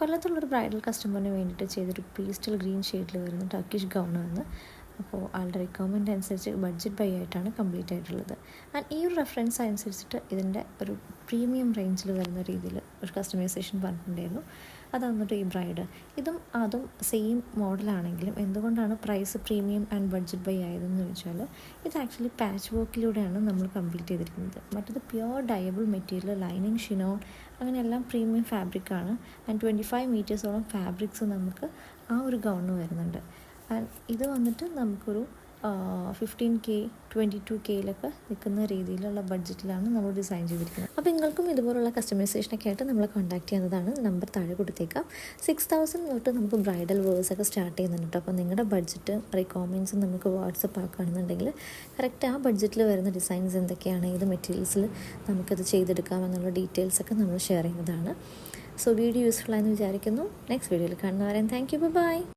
കൊല്ലത്തുള്ളൊരു bridal കസ്റ്റമറിന് വേണ്ടിയിട്ട് ചെയ്തൊരു പേസ്റ്റൽ ഗ്രീൻ ഷെയ്ഡിൽ വരുന്ന ടർക്കിഷ് ഗൗണാണ് അപ്പോൾ ആളുടെ റിക്വയർമെന്റ് അനുസരിച്ച് ബഡ്ജറ്റ് ബൈ ആയിട്ടാണ് കംപ്ലീറ്റ് ആയിട്ടുള്ളത്. ആൻഡ് ഈ ഒരു റെഫറൻസ് അനുസരിച്ചിട്ട് ഇതിന്റെ ഒരു പ്രീമിയം റേഞ്ചിൽ വരുന്ന രീതിയിൽ ഒരു കസ്റ്റമൈസേഷൻ പറഞ്ഞിട്ടുണ്ടായിരുന്നു. അതാന്നിട്ട് ഈ ബ്രൈഡ് ഇതും അതും സെയിം മോഡലാണെങ്കിലും എന്തുകൊണ്ടാണ് price premium and budget buy ആയതെന്ന് ചോദിച്ചാൽ ഇത് ആക്ച്വലി പാച്ച് വർക്കിലൂടെയാണ് നമ്മൾ കംപ്ലീറ്റ് ചെയ്തിരിക്കുന്നത്. മറ്റത് പ്യുവർ ഡയബിൾ മെറ്റീരിയൽ ലൈനിങ് ഷിനോൺ അങ്ങനെയെല്ലാം പ്രീമിയം ഫാബ്രിക്കാണ് ആൻഡ് ട്വന്റി ഫൈവ് മീറ്റേഴ്സോളം ഫാബ്രിക്സ് നമുക്ക് ആ ഒരു ഗൗണിന് വരുന്നുണ്ട്. ആൻഡ് ഇത് വന്നിട്ട് നമുക്കൊരു ഫിഫ്റ്റീൻ കെ ട്വന്റി ടു കെയിലൊക്കെ നിൽക്കുന്ന രീതിയിലുള്ള ബഡ്ജറ്റിലാണ് നമ്മൾ ഡിസൈൻ ചെയ്തിരിക്കുന്നത്. അപ്പോൾ നിങ്ങൾക്കും ഇതുപോലുള്ള കസ്റ്റമൈസേഷനൊക്കെ ആയിട്ട് നമ്മളെ കോൺടാക്ട് ചെയ്യുന്നതാണ് നമ്പർ താഴെ കൊടുത്തേക്കാം. സിക്സ് തൗസൻഡ് തൊട്ട് നമുക്ക് ബ്രൈഡൽ വേഴ്സ് ഒക്കെ സ്റ്റാർട്ട് ചെയ്യുന്നുണ്ട്. അപ്പോൾ നിങ്ങളുടെ ബഡ്ജറ്റ് റിക്വയർമെന്റ്സ് നമുക്ക് വാട്സപ്പ് ആക്കുകയാണെന്നുണ്ടെങ്കിൽ കറക്റ്റ് ആ ബഡ്ജറ്റിൽ വരുന്ന ഡിസൈൻസ് എന്തൊക്കെയാണ് ഏത് മെറ്റീരിയൽസിൽ നമുക്കത് ചെയ്തെടുക്കാം എന്നുള്ള ഡീറ്റെയിൽസൊക്കെ നമ്മൾ ഷെയർ ചെയ്യുന്നതാണ്. സോ വീഡിയോ യൂസ്ഫുൾ ആയെന്ന് വിചാരിക്കുന്നു. നെക്സ്റ്റ് വീഡിയോയിൽ കാണുന്നവരെ താങ്ക് യു ബൈ